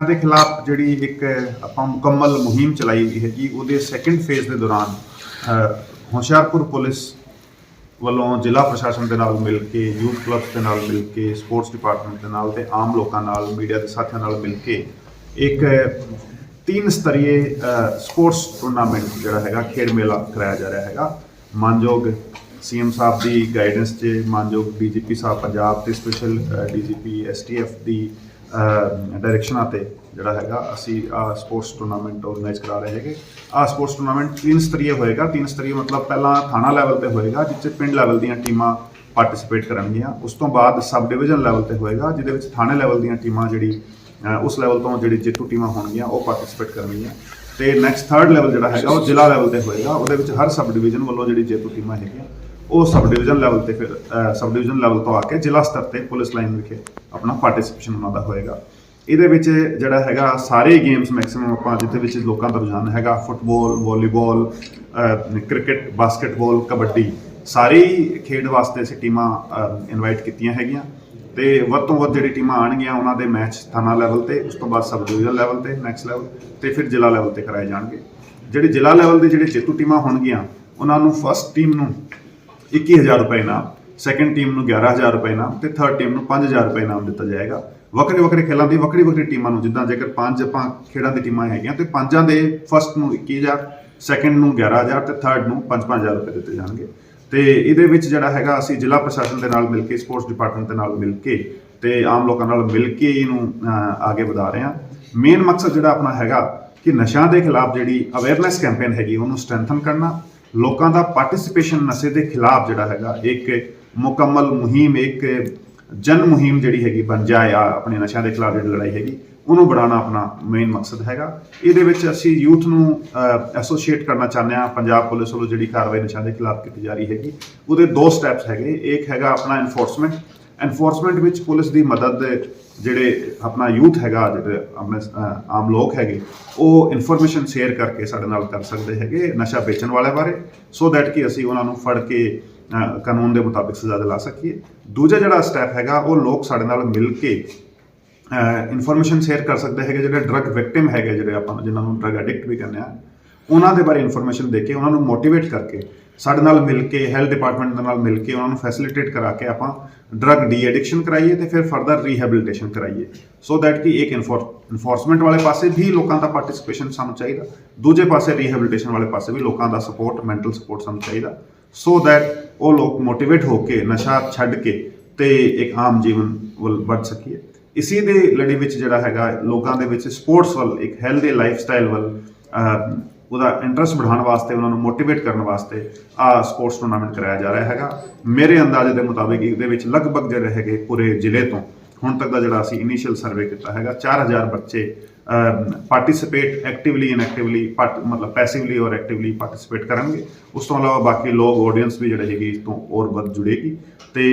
ਦੇ ਖਿਲਾਫ ਜਿਹੜੀ ਇੱਕ, ਆਪਾਂ ਮੁਕੰਮਲ ਮੁਹਿੰਮ ਚਲਾਈ ਗਈ ਹੈਗੀ, ਉਹਦੇ ਸੈਕੰਡ ਫੇਜ਼ ਦੇ ਦੌਰਾਨ ਹੁਸ਼ਿਆਰਪੁਰ ਪੁਲਿਸ ਵੱਲੋਂ ਜ਼ਿਲ੍ਹਾ ਪ੍ਰਸ਼ਾਸਨ ਦੇ ਨਾਲ ਮਿਲ ਕੇ, ਯੂਥ ਕਲੱਬਸ ਦੇ ਨਾਲ ਮਿਲ ਕੇ, ਸਪੋਰਟਸ ਡਿਪਾਰਟਮੈਂਟ ਦੇ ਨਾਲ ਤੇ ਆਮ ਲੋਕਾਂ ਨਾਲ, ਮੀਡੀਆ ਦੇ ਸਾਥੀਆਂ ਨਾਲ ਮਿਲ ਕੇ ਇੱਕ ਤਿੰਨ ਸਤਰੀਏ ਸਪੋਰਟਸ ਟੂਰਨਾਮੈਂਟ ਜਿਹੜਾ ਹੈਗਾ, ਖੇਡ ਮੇਲਾ ਕਰਾਇਆ ਜਾ ਰਿਹਾ ਹੈਗਾ। ਮਾਨਯੋਗ ਸੀਐਮ ਸਾਹਿਬ ਦੀ ਗਾਈਡੈਂਸ 'ਚ, ਮਾਨਯੋਗ ਡੀਜੀਪੀ ਸਾਹਿਬ ਪੰਜਾਬ ਤੇ ਸਪੈਸ਼ਲ ਡੀਜੀਪੀ ਐਸਟੀਐਫ ਦੀ ਡਾਇਰੈਕਸ਼ਨਾਂ ਤੇ ਜਿਹੜਾ ਹੈਗਾ, ਅਸੀਂ ਆ ਸਪੋਰਟਸ ਟੂਰਨਾਮੈਂਟ ਆਰਗੇਨਾਈਜ਼ ਕਰਾ ਰਹੇ ਹੈਗੇ। ਆ ਸਪੋਰਟਸ ਟੂਰਨਾਮੈਂਟ ਤਿੰਨ ਸਤਰੀਏ ਹੋਏਗਾ। ਤਿੰਨ ਸਤਰੀਏ ਮਤਲਬ ਪਹਿਲਾਂ ਥਾਣਾ ਲੈਵਲ ਤੇ ਹੋਏਗਾ ਜਿਸ 'ਚ ਪਿੰਡ ਲੈਵਲ ਦੀਆਂ ਟੀਮਾਂ ਪਾਰਟਿਸਿਪੇਟ ਕਰਨਗੀਆਂ। ਉਸ ਤੋਂ ਬਾਅਦ ਸਬ ਡਿਵੀਜ਼ਨ ਲੈਵਲ ਤੇ ਹੋਏਗਾ, ਜਿਹਦੇ ਵਿੱਚ ਥਾਣੇ ਲੈਵਲ ਦੀਆਂ ਟੀਮਾਂ ਜਿਹੜੀ ਉਸ ਲੈਵਲ ਤੋਂ ਜਿਹੜੀ ਜੇਤੂ ਟੀਮਾਂ ਹੋਣਗੀਆਂ, ਉਹ ਪਾਰਟਿਸਿਪੇਟ ਕਰਨਗੀਆਂ। ਤੇ ਨੈਕਸਟ ਥਰਡ ਲੈਵਲ ਜਿਹੜਾ ਹੈਗਾ, ਉਹ ਜ਼ਿਲ੍ਹਾ ਲੈਵਲ ਤੇ ਹੋਏਗਾ। ਉਹਦੇ ਵਿੱਚ ਹਰ ਸਬ ਡਿਵੀਜ਼ਨ ਵੱਲੋਂ ਜਿਹੜੀ ਜੇਤੂ ਟੀਮਾਂ ਹੈਗੀਆਂ ਉਹ ਸਬ ਡਿਵੀਜ਼ਨ ਲੈਵਲ ਤੇ ਫਿਰ ਸਬ ਡਿਵੀਜ਼ਨ ਲੈਵਲ ਤੋਂ ਆ ਕੇ ਜ਼ਿਲ੍ਹਾ ਸਤਰ ਤੇ ਪੁਲਿਸ ਲਾਈਨ ਵਿਖੇ ਆਪਣਾ ਪਾਰਟਿਸਿਪੇਸ਼ਨ ਉਹਨਾਂ ਦਾ ਹੋਏਗਾ। ਇਹਦੇ ਵਿੱਚ ਜਿਹੜਾ ਹੈਗਾ, ਸਾਰੇ ਗੇਮਸ ਮੈਕਸਿਮਮ ਆਪਾਂ ਜਿੱਥੇ ਵਿੱਚ ਲੋਕਾਂ ਦਾ ਰੁਝਾਨ ਹੈਗਾ football, volleyball cricket basketball kabaddi, ਸਾਰੇ ਖੇਡ ਵਾਸਤੇ ਅਸੀਂ ਟੀਮਾਂ ਇਨਵਾਈਟ ਕੀਤੀਆਂ ਹੈਗੀਆਂ। ਤੇ ਵੱਧ ਤੋਂ ਵੱਧ ਜਿਹੜੀ ਟੀਮਾਂ ਆਣਗੀਆਂ ਉਹਨਾਂ ਦੇ ਮੈਚ ਥਾਣਾ ਲੈਵਲ ਤੇ, ਉਸ ਤੋਂ ਬਾਅਦ ਸਬ ਡਿਵੀਜ਼ਨ ਲੈਵਲ ਤੇ ਨੈਕਸਟ ਲੈਵਲ ਤੇ ਫਿਰ ਜ਼ਿਲ੍ਹਾ ਲੈਵਲ ਤੇ ਕਰਾਏ ਜਾਣਗੇ। ਜਿਹੜੇ ਜ਼ਿਲ੍ਹਾ ਲੈਵਲ ਦੇ ਜਿਹੜੇ ਜੇਤੂ ਟੀਮਾਂ ਹੋਣਗੀਆਂ, ਉਹਨਾਂ ਨੂੰ ਫਸਟ ਟੀਮ ਨੂੰ 21000 ਰੁਪਏ ਇਨਾਮ ਸੈਕੰਡ ਟੀਮ ਨੂੰ 11000 ਰੁਪਏ ਇਨਾਮ ਤੇ ਥਰਡ ਟੀਮ ਨੂੰ 5000 ਰੁਪਏ ਇਨਾਮ ਦਿੱਤਾ ਜਾਏਗਾ। ਵੱਖਰੇ ਵੱਖਰੇ ਖੇਲਾਂ ਦੀ ਵੱਖਰੀ ਵੱਖਰੀ ਟੀਮਾਂ ਨੂੰ ਜਿੱਦਾਂ ਜੇਕਰ ਪੰਜ ਆਪਾਂ ਖੇਡਾਂ ਦੀ ਟੀਮਾਂ ਹੈਗੀਆਂ ਤੇ ਪੰਜਾਂ ਦੇ ਫਸਟ ਨੂੰ 21000 ਸੈਕੰਡ ਨੂੰ 11000 ਤੇ ਥਰਡ ਨੂੰ 5-5000 ਰੁਪਏ ਦਿੱਤੇ ਜਾਣਗੇ। ਤੇ ਇਹਦੇ ਵਿੱਚ ਜਿਹੜਾ ਹੈਗਾ ਅਸੀਂ ਜ਼ਿਲ੍ਹਾ ਪ੍ਰਸ਼ਾਸਨ ਦੇ ਨਾਲ ਮਿਲ ਕੇ ਸਪੋਰਟਸ ਡਿਪਾਰਟਮੈਂਟ ਦੇ ਨਾਲ ਮਿਲ ਕੇ ਤੇ ਆਮ ਲੋਕਾਂ ਨਾਲ ਮਿਲ ਕੇ ਇਹਨੂੰ ਅਹ, ਅੱਗੇ ਵਧਾ ਰਹੇ ਹਾਂ। ਮੇਨ ਮਕਸਦ ਜਿਹੜਾ ਆਪਣਾ ਹੈਗਾ ਕਿ ਨਸ਼ਿਆਂ ਦੇ ਖਿਲਾਫ ਜਿਹੜੀ ਅਵੇਅਰਨੈਸ ਕੈਂਪੇਨ ਹੈਗੀ ਉਹਨੂੰ ਸਟਰੈਂਥਨ ਕਰਨਾ ਲੋਕਾਂ ਦਾ ਪਾਰਟਿਸਿਪੇਸ਼ਨ ਨਸ਼ੇ ਦੇ ਖਿਲਾਫ ਜਿਹੜਾ ਹੈਗਾ, ਇੱਕ ਮੁਕੰਮਲ ਮੁਹਿੰਮ, ਇੱਕ ਜਨ ਮੁਹਿੰਮ ਜਿਹੜੀ ਹੈਗੀ ਬਣ ਜਾਏ ਆ ਆਪਣੇ ਨਸ਼ਿਆਂ ਦੇ ਖਿਲਾਫ ਜਿਹੜੀ ਲੜਾਈ ਹੈਗੀ, ਉਹਨੂੰ ਬਣਾਉਣਾ ਆਪਣਾ ਮੇਨ ਮਕਸਦ ਹੈਗਾ। ਇਹਦੇ ਵਿੱਚ ਅਸੀਂ ਯੂਥ ਨੂੰ ਐਸੋਸੀਏਟ ਕਰਨਾ ਚਾਹੁੰਦੇ ਆ ਪੰਜਾਬ ਪੁਲਿਸ ਵੱਲੋਂ ਜਿਹੜੀ ਕਾਰਵਾਈ ਨਸ਼ਿਆਂ ਦੇ ਖਿਲਾਫ ਕੀਤੀ ਜਾ ਰਹੀ ਹੈਗੀ, ਉਹਦੇ ਦੋ ਸਟੈਪਸ ਹੈਗੇ। ਇੱਕ ਹੈਗਾ ਆਪਣਾ ਐਨਫੋਰਸਮੈਂਟ ਐਨਫੋਰਸਮੈਂਟ ਵਿੱਚ ਪੁਲਿਸ ਦੀ ਮਦਦ ਜਿਹੜੇ ਆਪਣਾ ਯੂਥ ਹੈਗਾ, ਜਿਹੜੇ ਆਪਣੇ ਆਮ ਲੋਕ ਹੈਗੇ, ਉਹ ਇਨਫੋਰਮੇਸ਼ਨ ਸ਼ੇਅਰ ਕਰਕੇ ਸਾਡੇ ਨਾਲ ਕਰ ਸਕਦੇ ਹੈਗੇ ਨਸ਼ਾ ਵੇਚਣ ਵਾਲੇ ਬਾਰੇ ਸੋ ਦੈਟ ਕਿ ਅਸੀਂ ਉਹਨਾਂ ਨੂੰ ਫੜ ਕੇ ਕਾਨੂੰਨ ਦੇ ਮੁਤਾਬਿਕ ਸਜ਼ਾ ਦਿਲਾ ਸਕੀਏ। ਦੂਜਾ ਜਿਹੜਾ ਸਟੈਪ ਹੈਗਾ, ਉਹ ਲੋਕ ਸਾਡੇ ਨਾਲ ਮਿਲ ਕੇ ਇਨਫੋਰਮੇਸ਼ਨ ਸ਼ੇਅਰ ਕਰ ਸਕਦੇ ਹੈਗੇ, ਜਿਹੜੇ ਡਰਗ ਵਿਕਟਿਮ ਹੈਗੇ, ਜਿਹੜੇ ਆਪਾਂ ਜਿਨ੍ਹਾਂ ਨੂੰ ਡਰਗ ਐਡਿਕਟ ਵੀ ਕਹਿੰਦੇ ਆ ਉਹਨਾਂ ਦੇ ਬਾਰੇ ਇਨਫੋਰਮੇਸ਼ਨ ਦੇ ਕੇ, ਉਹਨਾਂ ਨੂੰ ਮੋਟੀਵੇਟ ਕਰਕੇ, ਸਾਡੇ ਨਾਲ ਮਿਲ ਕੇ ਹੈਲਥ ਡਿਪਾਰਟਮੈਂਟ ਦੇ ਨਾਲ ਮਿਲ ਕੇ, ਉਹਨਾਂ ਨੂੰ ਫੈਸਿਲਿਟੇਟ ਕਰਾ ਕੇ ਆਪਾਂ ਡਰਗ ਡੀ ਐਡਿਕਸ਼ਨ ਕਰਾਈਏ ਤੇ ਫਿਰ ਫਰਦਰ ਰੀਹੈਬਿਲਿਟੇਸ਼ਨ ਕਰਾਈਏ। ਸੋ ਦੈਟ ਕਿ ਇੱਕ ਇਨਫੋਰਸਮੈਂਟ ਵਾਲੇ ਪਾਸੇ ਵੀ ਲੋਕਾਂ ਦਾ ਪਾਰਟਿਸਿਪੇਸ਼ਨ ਸਾਨੂੰ ਚਾਹੀਦਾ। ਦੂਜੇ ਪਾਸੇ ਰੀਹੈਬਿਲਿਟੇਸ਼ਨ ਵਾਲੇ ਪਾਸੇ ਵੀ ਲੋਕਾਂ ਦਾ ਸਪੋਰਟ ਮੈਂਟਲ ਸਪੋਰਟ ਸਾਨੂੰ ਚਾਹੀਦਾ। ਸੋ ਦੈਟ ਉਹ ਲੋਕ ਮੋਟੀਵੇਟ ਹੋ ਕੇ, ਨਸ਼ਾ ਛੱਡ ਕੇ ਤੇ ਇੱਕ ਆਮ ਜੀਵਨ ਵੱਲ ਵੱਧ ਸਕੀਏ। ਇਸੇ ਦੇ ਲੜੀ ਵਿੱਚ ਜਿਹੜਾ ਹੈਗਾ, ਲੋਕਾਂ ਦੇ ਵਿੱਚ ਸਪੋਰਟਸ ਵੱਲ, ਇੱਕ ਹੈਲਦੀ ਲਾਈਫ ਸਟਾਈਲ ਵੱਲ ਉਹਦਾ ਇੰਟਰਸਟ ਵਧਾਉਣ ਵਾਸਤੇ, ਉਹਨਾਂ ਨੂੰ ਮੋਟੀਵੇਟ ਕਰਨ ਵਾਸਤੇ ਆ ਸਪੋਰਟਸ ਟੂਰਨਾਮੈਂਟ ਕਰਾਇਆ ਜਾ ਰਿਹਾ ਹੈਗਾ। ਮੇਰੇ ਅੰਦਾਜ਼ੇ ਦੇ ਮੁਤਾਬਿਕ ਇਹਦੇ ਵਿੱਚ ਲਗਭਗ ਜਿਹੜੇ ਹੈਗੇ ਪੂਰੇ ਜ਼ਿਲ੍ਹੇ ਤੋਂ, ਹੁਣ ਤੱਕ ਦਾ ਜਿਹੜਾ ਅਸੀਂ ਇਨੀਸ਼ੀਅਲ ਸਰਵੇ ਕੀਤਾ ਹੈਗਾ 4000 ਬੱਚੇ ਪਾਰਟਿਸਿਪੇਟ ਐਕਟਿਵਲੀ ਇਨਐਕਟਿਵਲੀ ਮਤਲਬ ਪੈਸਿਵਲੀ ਔਰ ਐਕਟਿਵਲੀ ਪਾਰਟਿਸਿਪੇਟ ਕਰਨਗੇ। ਉਸ ਤੋਂ ਇਲਾਵਾ ਬਾਕੀ ਲੋਕ ਆਡੀਅנס ਵੀ ਜਿਹੜੇ ਹੈਗੇ ਇਸ ਤੋਂ ਔਰ ਵੱਧ ਜੁੜੇਗੀ। ਤੇ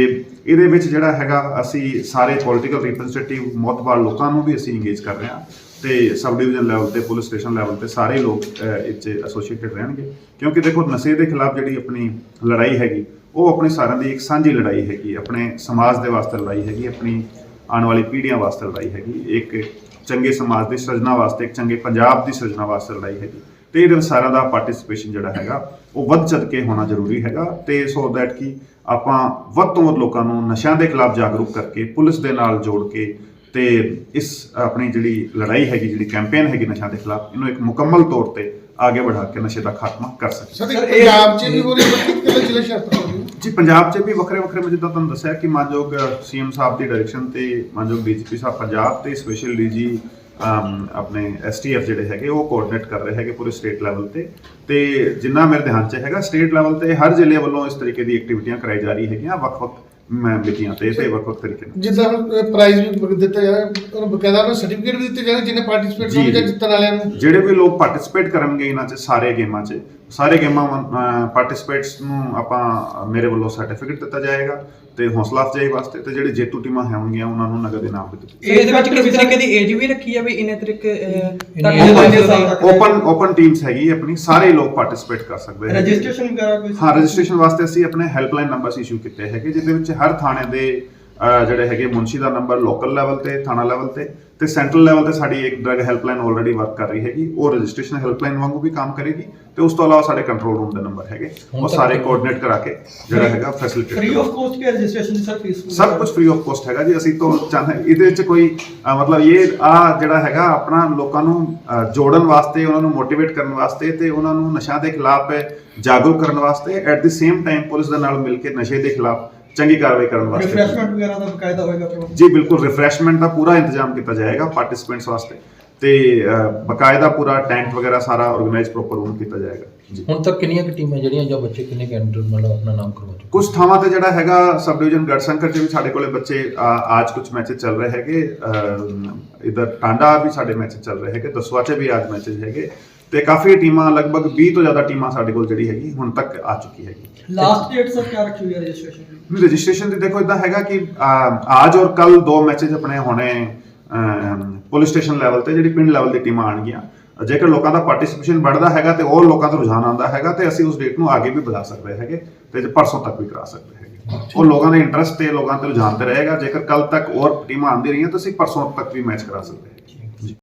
ਇਹਦੇ ਵਿੱਚ ਜਿਹੜਾ ਹੈਗਾ, ਅਸੀਂ ਸਾਰੇ ਪੋਲਿਟੀਕਲ ਰਿਪਰੈਜ਼ੈਂਟੇਟਿਵ ਮੋਤਬਾਰ ਲੋਕਾਂ ਨੂੰ ਵੀ ਅਸੀਂ ਇੰਗੇਜ ਕਰ ਰਹੇ ਹਾਂ। ਤੇ ਸਬ ਡਿਵੀਜ਼ਨ ਲੈਵਲ ਤੇ ਪੁਲਿਸ ਸਟੇਸ਼ਨ ਲੈਵਲ ਤੇ ਸਾਰੇ ਲੋਕ ਅਹ, ਇਹ 'ਚ ਐਸੋਸੀਏਟਡ ਰਹਿਣਗੇ। ਕਿਉਂਕਿ ਦੇਖੋ ਨਸ਼ੇ ਦੇ ਖਿਲਾਫ ਜਿਹੜੀ ਆਪਣੀ ਲੜਾਈ ਹੈਗੀ ਉਹ ਆਪਣੇ ਸਾਰਿਆਂ ਦੀ ਇੱਕ ਸਾਂਝੀ ਲੜਾਈ ਹੈਗੀ। ਆਪਣੇ ਸਮਾਜ ਦੇ ਵਾਸਤੇ ਲੜਾਈ ਹੈਗੀ ਆਪਣੀ ਆਉਣ ਵਾਲੀ ਪੀੜ੍ਹੀਆਂ ਵਾਸਤੇ ਲੜਾਈ ਹੈਗੀ। ਇੱਕ ਚੰਗੇ ਸਮਾਜ ਦੀ ਸਿਰਜਣਾ ਵਾਸਤੇ ਇੱਕ ਚੰਗੇ ਪੰਜਾਬ ਦੀ ਸਿਰਜਣਾ ਵਾਸਤੇ ਲੜਾਈ ਹੈਗੀ। ਤੇ ਇਹਦੇ ਸਾਰਿਆਂ ਦਾ ਪਾਰਟਿਸਿਪੇਸ਼ਨ ਜਿਹੜਾ ਹੈਗਾ ਉਹ ਵੱਧ ਚੜ ਕੇ ਹੋਣਾ ਜ਼ਰੂਰੀ ਹੈਗਾ। ਤੇ ਸੋ ਦੈਟ ਕਿ ਆਪਾਂ ਵੱਧ ਤੋਂ ਵੱਧ ਲੋਕਾਂ ਨੂੰ ਨਸ਼ਿਆਂ ਦੇ ਖਿਲਾਫ ਜਾਗਰੂਕ ਕਰਕੇ ਪੁਲਿਸ ਦੇ ਨਾਲ ਜੋੜ ਕੇ ਤੇ ਇਸ ਆਪਣੀ ਜਿਹੜੀ ਲੜਾਈ ਹੈਗੀ ਜਿਹੜੀ ਕੈਂਪੇਨ ਹੈਗੀ ਨਸ਼ਿਆਂ ਦੇ ਖਿਲਾਫ ਇਹਨੂੰ ਇੱਕ ਮੁਕੰਮਲ ਤੌਰ ਤੇ ਅੱਗੇ ਵਧਾ ਕੇ ਨਸ਼ੇ ਦਾ ਖਾਤਮਾ ਕਰ ਸਕੀਏ। ਸਰ ਪੰਜਾਬ 'ਚ ਵੀ ਹੋ ਰਹੀ ਹੈ ਕਿਤੇ ਜ਼ਿਲ੍ਹੇ ਸ਼ਾਸਤਰ ਹੋ ਰਹੀ ਹੈ ਜੀ ਪੰਜਾਬ 'ਚ ਵੀ ਵੱਖਰੇ ਵੱਖਰੇ ਮੈਂ ਜਿੱਦਾਂ ਤੁਹਾਨੂੰ ਦੱਸਿਆ ਕਿ ਮਾਨਯੋਗ ਸੀਐਮ ਸਾਹਿਬ ਦੀ ਡਾਇਰੈਕਸ਼ਨ ਤੇ ਮਾਨਯੋਗ ਡੀਜੀਪੀ ਸਾਹਿਬ ਪੰਜਾਬ ਤੇ ਸਪੈਸ਼ਲ ਡੀਜੀ ਆਪਣੇ ਐਸਟੀਐਫ ਜਿਹੜੇ ਹੈਗੇ ਉਹ ਕੋਆਰਡੀਨੇਟ ਕਰ ਰਹੇ ਹੈਗੇ ਪੂਰੇ ਸਟੇਟ ਲੈਵਲ ਤੇ। ਤੇ ਜਿੰਨਾ ਮੇਰੇ ਧਿਆਨ 'ਚ ਹੈਗਾ ਸਟੇਟ ਲੈਵਲ ਤੇ ਹਰ ਜ਼ਿਲ੍ਹੇ ਵੱਲੋਂ ਇਸ ਤਰੀਕੇ ਦੀ ਐਕਟੀਵਿਟੀਆਂ ਕਰਾਈ ਜਾ ਰਹੀ ਹੈਗੀਆਂ। ਵੱਖ-ਵੱਖ ਮੈਂ ਮਿਤੀਆਂ ਤੇ ਵੱਖ-ਵੱਖ ਤਰੀਕੇ ਨਾਲ। ਜਿੱਦਾਂ ਹੁਣ ਪ੍ਰਾਈਜ਼ ਵੀ ਦਿੱਤਾ ਜਾ ਰਿਹਾ ਉਹਨੂੰ ਬਕਾਇਦਾ ਉਹਨੂੰ ਸਰਟੀਫਿਕੇਟ ਵੀ ਦਿੱਤੇ ਜਾਣੇ ਜਿਹਨੇ ਪਾਰਟਿਸਿਪੇਟ ਕੀਤਾ ਜੀ। ਜਿੱਤਣ ਵਾਲਿਆਂ ਨੂੰ। ਜਿਹੜੇ ਵੀ ਲੋਕ ਪਾਰਟਿਸਿਪੇਟ ਕਰਨਗੇ ਇਹਨਾਂ 'ਚ ਸਾਰੇ ਗੇਮਾਂ 'ਚ ਸਾਰੇ ਗੇਮਾਂ ਪਾਰਟਿਸਿਪੇਟਸ ਨੂੰ ਆਪਾਂ ਮੇਰੇ ਵੱਲੋਂ ਸਰਟੀਫਿਕੇਟ ਦਿੱਤਾ ਜਾਏਗਾ। ਤੇ ਹੌਸਲਾ ਅਫਜ਼ਾਈ ਵਾਸਤੇ ਤੇ ਜਿਹੜੇ ਜੇਤੂ ਟੀਮਾਂ ਹੋਣਗੀਆਂ ਉਹਨਾਂ ਨੂੰ ਨਗਦ ਇਨਾਮ ਦਿੱਤੇ ਇਹਦੇ ਵਿੱਚ ਕਿਸੇ ਤਰੀਕੇ ਦੀ ਏਜ ਵੀ ਰੱਖੀ ਆ ਵੀ ਇੰਨੇ ਤਰੀਕੇ ਓਪਨ ਓਪਨ ਟੀਮਸ ਹੈਗੀ ਆਪਣੀ ਸਾਰੇ ਲੋਕ ਪਾਰਟਿਸਿਪੇਟ ਕਰ ਸਕਦੇ ਹੈਗੇ। ਰਜਿਸਟ੍ਰੇਸ਼ਨ ਵਗੈਰਾ ਕੋਈ ਹਾਂ ਰਜਿਸਟ੍ਰੇਸ਼ਨ ਵਾਸਤੇ ਅਸੀਂ ਆਪਣੇ ਹੈਲਪਲਾਈਨ ਨੰਬਰਸ ਇਸ਼ੂ ਕੀਤੇ ਹੈਗੇ ਜਿਹਦੇ ਵਿੱਚ ਹਰ ਥਾਣੇ ਦੇ ਜਿਹੜੇ ਹੈਗੇ ਮੁਨਸ਼ੀ ਦਾ ਨੰਬਰ ਲੋਕਲ ਲੈਵਲ ਤੇ ਥਾਣਾ ਲੈਵਲ ਤੇ ਤੇ ਸੈਂਟਰਲ ਲੈਵਲ ਤੇ ਸਾਡੀ ਇੱਕ ਡਰਗ ਹੈਲਪਲਾਈਨ ਆਲਰੇਡੀ ਵਰਕ ਕਰ ਰਹੀ ਹੈਗੀ। ਉਹ ਰਜਿਸਟ੍ਰੇਸ਼ਨ ਹੈਲਪਲਾਈਨ ਵਾਂਗੂ ਵੀ ਕੰਮ ਕਰੇਗੀ ਤੇ ਉਸ ਤੋਂ ਇਲਾਵਾ ਸਾਡੇ ਕੰਟਰੋਲ ਰੂਮ ਦੇ ਨੰਬਰ ਹੈਗੇ। ਉਹ ਸਾਰੇ ਕੋਆਰਡੀਨੇਟ ਕਰਾ ਕੇ ਜਿਹੜਾ ਹੈਗਾ ਫੈਸਿਲਿਟੇਟ ਫ੍ਰੀ ਆਫ ਕੋਸਟ ਕੇ ਰਜਿਸਟ੍ਰੇਸ਼ਨ ਦੀ ਸਰ ਫੀਸ ਸਭ ਕੁਝ ਫ੍ਰੀ ਆਫ ਕੋਸਟ ਹੈਗਾ ਜੀ। ਅਸੀਂ ਤੋਂ ਚਾਹੁੰਦੇ ਇਹਦੇ ਵਿੱਚ ਕੋਈ ਮਤਲਬ ਇਹ ਆ ਜਿਹੜਾ ਹੈਗਾ ਆਪਣਾ ਲੋਕਾਂ ਨੂੰ ਜੋੜਨ ਵਾਸਤੇ ਉਹਨਾਂ ਨੂੰ ਮੋਟੀਵੇਟ ਕਰਨ ਵਾਸਤੇ ਤੇ ਉਹਨਾਂ ਨੂੰ ਨਸ਼ਾ ਦੇ ਖਿਲਾਫ ਜਾਗਰੂਕ ਕਰਨ ਵਾਸਤੇ at the same time police ਦੇ ਨਾਲ ਮਿਲ ਕੇ ਨਸ਼ੇ ਦੇ ਖਿਲਾਫ ਚੰਗੀ ਕਾਰਵਾਈ ਕਰਨ ਵਾਸਤੇ। ਰਿਫਰੈਸ਼ਮੈਂਟ ਵਗੈਰਾ ਦਾ ਬਕਾਇਦਾ ਹੋਏਗਾ ਪ੍ਰਬੰਧ ਜੀ ਬਿਲਕੁਲ ਰਿਫਰੈਸ਼ਮੈਂਟ ਦਾ ਪੂਰਾ ਇੰਤਜ਼ਾਮ ਕੀਤਾ ਜਾਏਗਾ ਪਾਰਟਿਸਿਪੈਂਟਸ ਵਾਸਤੇ। ਤੇ ਅਹ, ਬਕਾਇਦਾ ਪੂਰਾ ਟੈਂਕ ਵਗੈਰਾ ਸਾਰਾ ਆਰਗੇਨਾਈਜ਼ ਪ੍ਰੋਪਰ ਰੂਮ ਕੀਤਾ ਜਾਏਗਾ। ਜੀ। ਹੁਣ ਤੱਕ ਕਿੰਨੀਆਂ ਕੁ ਟੀਮਾਂ ਜਿਹੜੀਆਂ ਜਾਂ ਬੱਚੇ ਕਿੰਨੇ ਕੈਂਡੀਡੇਟ ਮਤਲਬ ਆਪਣਾ ਨਾਮ ਕਰਵਾ ਚੁੱਕੇ? ਕੁਝ ਥਾਵਾਂ ਤੇ ਜਿਹੜਾ ਹੈਗਾ ਸਬ ਡਿਵੀਜ਼ਨ ਗੜਸ਼ੰਕਰ ਚ ਵੀ ਸਾਡੇ ਕੋਲੇ ਬੱਚੇ ਅੱਜ ਕੁਝ ਮੈਚਸ ਚੱਲ ਰਹੇ ਹੈਗੇ। ਇਧਰ ਟਾਂਡਾ ਵੀ ਸਾਡੇ ਮੈਚ ਚੱਲ ਰਹੇ ਹੈਗੇ ਦਸਵਾ ਚ ਵੀ ਅੱਜ ਮੈਚਸ ਹੈਗੇ। ਤੇ ਕਾਫੀ ਟੀਮਾਂ ਲਗਭਗ 20 ਤੋਂ ਜ਼ਿਆਦਾ ਟੀਮਾਂ ਸਾਡੇ ਕੋਲ ਜਿਹੜੀ ਹੈਗੀ ਹੁਣ ਤੱਕ ਆ ਚੁੱਕੀ ਹੈਗੀ। ਲਾਸਟ ਡੇਟ ਸਰ ਕਿਆ ਰੱਖੀ ਹੋਈ ਹੈ ਰਜਿਸਟ੍ਰੇਸ਼ਨ ਦੀ? ਰਜਿਸਟ੍ਰੇਸ਼ਨ ਦੀ ਦੇਖੋ ਇਦਾਂ ਹੈਗਾ ਕਿ ਅੱਜ ਔਰ ਕੱਲ ਦੋ ਮੈਚਸ ਆਪਣੇ ਹੋਣੇ ਪੁਲਿਸ ਸਟੇਸ਼ਨ ਲੈਵਲ ਤੇ ਜਿਹੜੀ ਪਿੰਡ ਲੈਵਲ ਦੀ ਟੀਮਾਂ ਆਣਗੀਆਂ ਜੇਕਰ ਲੋਕਾਂ ਦਾ ਪਾਰਟਿਸਿਪੇਸ਼ਨ ਵਧਦਾ ਹੈਗਾ ਤੇ ਉਹ ਲੋਕਾਂ ਦਾ ਰੁਝਾਨ ਆਉਂਦਾ ਹੈਗਾ ਤੇ ਅਸੀਂ ਉਸ ਡੇਟ ਨੂੰ ਅੱਗੇ ਵੀ ਵਧਾ ਸਕਦੇ ਹੈਗੇ ਤੇ ਜੇ ਪਰਸੋਂ ਤੱਕ ਵੀ ਕਰਾ ਸਕਦੇ ਹੈਗੇ। ਉਹ ਲੋਕਾਂ ਦੇ ਇੰਟਰਸਟ ਤੇ ਲੋਕਾਂ ਤੇ ਰੁਝਾਨ ਤੇ ਰਹੇਗਾ। ਜੇਕਰ ਕੱਲ ਤੱਕ ਹੋਰ ਟੀਮਾਂ ਆਉਂਦੀ ਰਹੀਆਂ ਤਾਂ ਅਸੀਂ ਪਰਸੋਂ ਤੱਕ ਵੀ ਮੈਚ ਕਰਾ ਸਕਦੇ